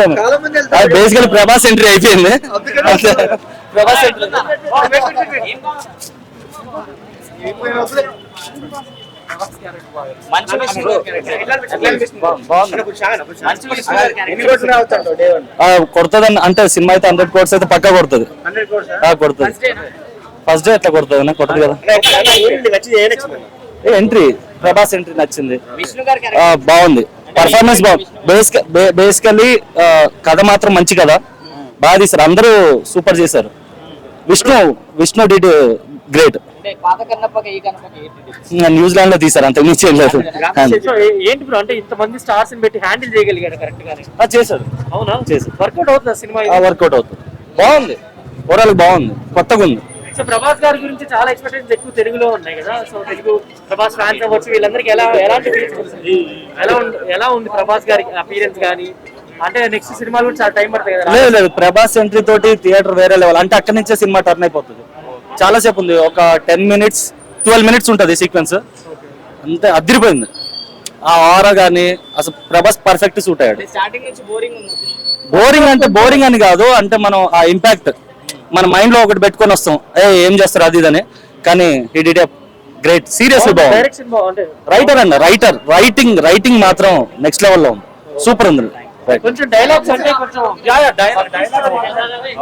ఇష్టం బేసికల్ ప్రభాస్ ఎంట్రీ అయిపోయింది. ప్రభాస్ ఎంట్రీ కొడుతుందని అంటే సినిమా అయితే హండ్రెడ్ కోర్స్ అయితే పక్కా కొడుతుంది. ఆ, కొడుతుంది. ఫస్ట్ డే ఎట్లా కొడుతుంది కొట్టదు కదా. ఎంట్రీ ప్రభాస్ ఎంట్రీ నచ్చింది. బాగుంది. పర్ఫార్మెన్స్ బాగుంది. బేసిక్ బేసికల్లీ కథ మాత్రం మంచి కదా బాగా తీశారు. అందరూ సూపర్ చేశారు. విష్ణు విష్ణు డిడ్ గ్రేట్ అంటే పాత కన్నప్పకి ఈ కన్నప్పకి ఏంటి difference? న్యూజిలాండ్లో తీశారు అంత మించి లేదు. ఏంటి బ్రో అంటే ఇంతమంది స్టార్స్ పెట్టి హ్యాండిల్ చేయగలిగాడు కరెక్ట్ గానే. ఆ, చేశారు. అవునా? చేశారు. వర్కౌట్ అవుతుందా సినిమా వర్కౌట్ అవుతుంది. బాగుంది. ఓవరాల్ బాగుంది. కొత్తగా ఉంది సో ప్రభాస్ గారి గురించి చాలా ఎక్స్పెక్టేషన్స్ ఎక్కువ తెలుగులో ఉన్నాయి కదా. సో తెలుగు ప్రభాస్ ఫ్యాన్స్ అవ్వచ్చు వీళ్ళందరికీ ఎలా ఎలాంటి? ఎలా ఉంది ఎలా ఉంది ప్రభాస్ గారి అపీరెన్స్ కానీ అంటే నెక్స్ట్ సినిమాలు కూడా చాలా టైం పడుతుంది కదా లేదు లేదు. ప్రభాస్ ఎంట్రీ తోటి థియేటర్ వేరే లెవెల్ అంటే అక్కడి నుంచే సినిమా టర్న్ అయిపోతుంది. చాలా సేపు ఉంది. ఒక టెన్ మినిట్స్ ట్వెల్వ్ మినిట్స్ ఉంటుంది సీక్వెన్స్ అంతే అదిరిపోయింది. ఆ ఆరా కానీ అసలు ప్రభాస్ పర్ఫెక్ట్ సూట్ అయ్యాడు. స్టార్టింగ్ నుంచి బోరింగ్ ఉంది. బోరింగ్ అంటే బోరింగ్ అని కాదు. అంటే మనం ఆ ఇంపాక్ట్ మన మైండ్లో ఒకటి పెట్టుకొని వస్తాం. ఏ ఏం చేస్తారు అది ఇదని. కానీ ఈ డిడ్ గ్రేట్ సీరియస్లీ బాగుంది. డైరెక్షన్ బాగుంటే రైటర్ అండి రైటర్ రైటింగ్ రైటింగ్ మాత్రం నెక్స్ట్ లెవెల్లో ఉంది. సూపర్ ఉంది. కొంచెం డైలాగ్స్ అంటే కొంచెం